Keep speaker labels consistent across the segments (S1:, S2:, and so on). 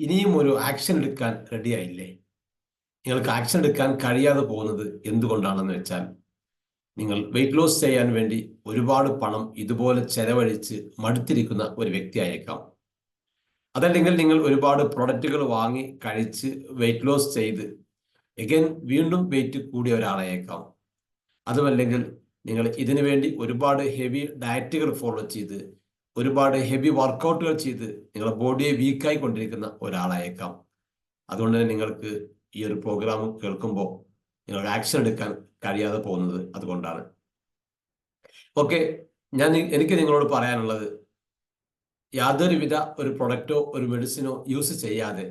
S1: ഇനിയും ഒരു ആക്ഷൻ എടുക്കാൻ റെഡിയായില്ലേ നിങ്ങൾക്ക് ആക്ഷൻ എടുക്കാൻ കഴിയാതെ പോകുന്നത് എന്തുകൊണ്ടാണെന്ന് വെച്ചാൽ നിങ്ങൾ വെയിറ്റ് ലോസ് ചെയ്യാൻ വേണ്ടി ഒരുപാട് പണം ഇതുപോലെ ചെലവഴിച്ച് മടുത്തിരിക്കുന്ന ഒരു വ്യക്തിയായേക്കാം അതല്ലെങ്കിൽ നിങ്ങൾ ഒരുപാട് പ്രൊഡക്റ്റുകൾ വാങ്ങി കഴിച്ച് വെയിറ്റ് ലോസ് ചെയ്ത് എഗൈൻ വീണ്ടും വെയിറ്റ് കൂടിയ ഒരാളായേക്കാം. അതുമല്ലെങ്കിൽ നിങ്ങൾ ഇതിനു വേണ്ടി ഒരുപാട് ഹെവി ഡയറ്റുകൾ ഫോളോ ചെയ്ത് ഒരുപാട് ഹെവി വർക്കൗട്ടുകൾ ചെയ്ത് നിങ്ങളുടെ ബോഡിയെ വീക്കായി കൊണ്ടിരിക്കുന്ന ഒരാളായേക്കാം. അതുകൊണ്ട് തന്നെ നിങ്ങൾക്ക് ഈ ഒരു പ്രോഗ്രാം കേൾക്കുമ്പോൾ നിങ്ങളുടെ ആക്ഷൻ എടുക്കാൻ കഴിയാതെ പോകുന്നത് അതുകൊണ്ടാണ്. ഓക്കെ ഞാൻ എനിക്ക് നിങ്ങളോട് പറയാനുള്ളത് യാതൊരുവിധ ഒരു പ്രൊഡക്റ്റോ ഒരു മെഡിസിനോ യൂസ് ചെയ്യാതെ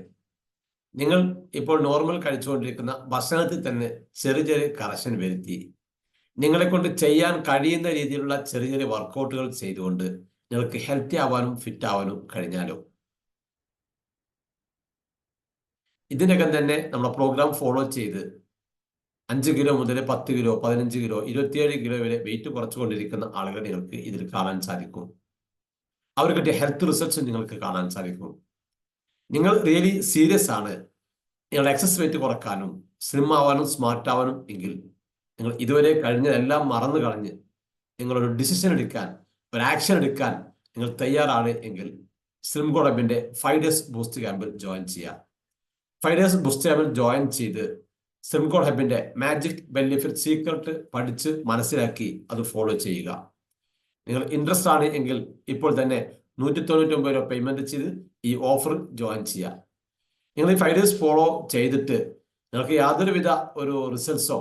S1: നിങ്ങൾ ഇപ്പോൾ നോർമൽ കഴിച്ചുകൊണ്ടിരിക്കുന്ന ഭക്ഷണത്തിൽ തന്നെ ചെറിയ ചെറിയ കറക്ഷൻ വരുത്തി. നിങ്ങളെ കൊണ്ട് ചെയ്യാൻ കഴിയുന്ന രീതിയിലുള്ള ചെറിയ ചെറിയ വർക്കൗട്ടുകൾ ചെയ്തുകൊണ്ട് നിങ്ങൾക്ക് ഹെൽത്തി ആവാനും ഫിറ്റ് ആവാനും കഴിഞ്ഞാലോ? ഇതിനകം തന്നെ നമ്മുടെ പ്രോഗ്രാം ഫോളോ ചെയ്ത് അഞ്ച് കിലോ മുതൽ പത്ത് കിലോ പതിനഞ്ച് കിലോ ഇരുപത്തിയേഴ് കിലോ വരെ വെയിറ്റ് കുറച്ചുകൊണ്ടിരിക്കുന്ന ആളുകൾ നിങ്ങൾക്ക് ഇതിൽ കാണാൻ സാധിക്കും. അവർക്ക് ഹെൽത്ത് റിസൾട്ട്സ് നിങ്ങൾക്ക് കാണാൻ സാധിക്കും. നിങ്ങൾ റിയലി സീരിയസ് ആണ്. നിങ്ങളുടെ എക്സസ് വെയിറ്റ് കുറക്കാനും സ്ലിം ആവാനും സ്മാർട്ട് ആവാനും എങ്കിൽ നിങ്ങൾ ഇതുവരെ കഴിഞ്ഞതെല്ലാം മറന്നു കളഞ്ഞ് നിങ്ങളൊരു ഡിസിഷൻ എടുക്കാൻ ഒരു ആക്ഷൻ എടുക്കാൻ നിങ്ങൾ തയ്യാറാണ് എങ്കിൽ സ്ലിം ഗോഡബിന്റെ ഫൈവ് ഡേയ്സ് ബൂസ്റ്റ് ക്യാമ്പിൽ ജോയിൻ ചെയ്യാം ഫൈവ് ഡേയ്സ് ബൂസ്റ്റ് ക്യാമ്പിൽ ജോയിൻ ചെയ്ത് ഗോഡ് ഹബിന്റെ മാജിക് ബെനിഫിറ്റ് സീക്രട്ട് പഠിച്ച് മനസ്സിലാക്കി അത് ഫോളോ ചെയ്യുക. നിങ്ങൾ ഇൻട്രസ്റ്റ് ആണ് എങ്കിൽ ഇപ്പോൾ തന്നെ നൂറ്റി തൊണ്ണൂറ്റി ഒമ്പത് രൂപ പേയ്മെന്റ് ചെയ്ത് ഈ ഓഫർ ജോയിൻ ചെയ്യുക. നിങ്ങൾ ഈ ഫൈവ് ഡേയ്സ് ഫോളോ ചെയ്തിട്ട് നിങ്ങൾക്ക് യാതൊരുവിധ ഒരു റിസൾട്ട്സോ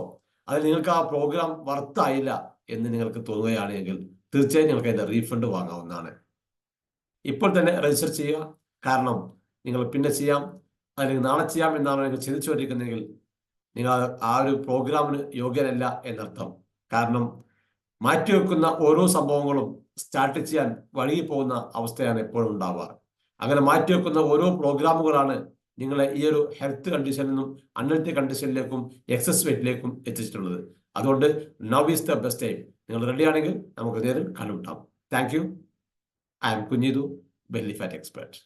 S1: അതിൽ നിങ്ങൾക്ക് ആ പ്രോഗ്രാം വർത്തായില്ല എന്ന് നിങ്ങൾക്ക് തോന്നുകയാണെങ്കിൽ തീർച്ചയായും നിങ്ങൾക്ക് അതിന്റെ റീഫണ്ട് വാങ്ങാവുന്നതാണ്. ഇപ്പോൾ തന്നെ രജിസ്റ്റർ ചെയ്യുക. കാരണം നിങ്ങൾ പിന്നെ ചെയ്യാം. അല്ലെങ്കിൽ നാളെ ചെയ്യാം എന്നാണ് നിങ്ങൾ ചിന്തിച്ചു കൊണ്ടിരിക്കുന്നതെങ്കിൽ നിങ്ങൾ ആ ഒരു പ്രോഗ്രാമിന് യോഗ്യനല്ല എന്നർത്ഥം. കാരണം മാറ്റിവെക്കുന്ന ഓരോ സംഭവങ്ങളും സ്റ്റാർട്ട് ചെയ്യാൻ വഴുകി പോകുന്ന അവസ്ഥയാണ് എപ്പോഴും ഉണ്ടാവുക. അങ്ങനെ മാറ്റിവെക്കുന്ന ഓരോ പ്രോഗ്രാമുകളാണ് നിങ്ങളെ ഈ ഒരു ഹെൽത്ത് കണ്ടീഷനിൽ നിന്നും അൺഹെൽത്തി കണ്ടീഷനിലേക്കും എക്സസ് വെയിറ്റിലേക്കും എത്തിച്ചിട്ടുള്ളത്. അതുകൊണ്ട് now is the best time നിങ്ങൾ റെഡി ആണെങ്കിൽ നമുക്ക് നേരിൽ കണ്ടുമുട്ടാം. Thank you I'm Kunjithu belly fat expert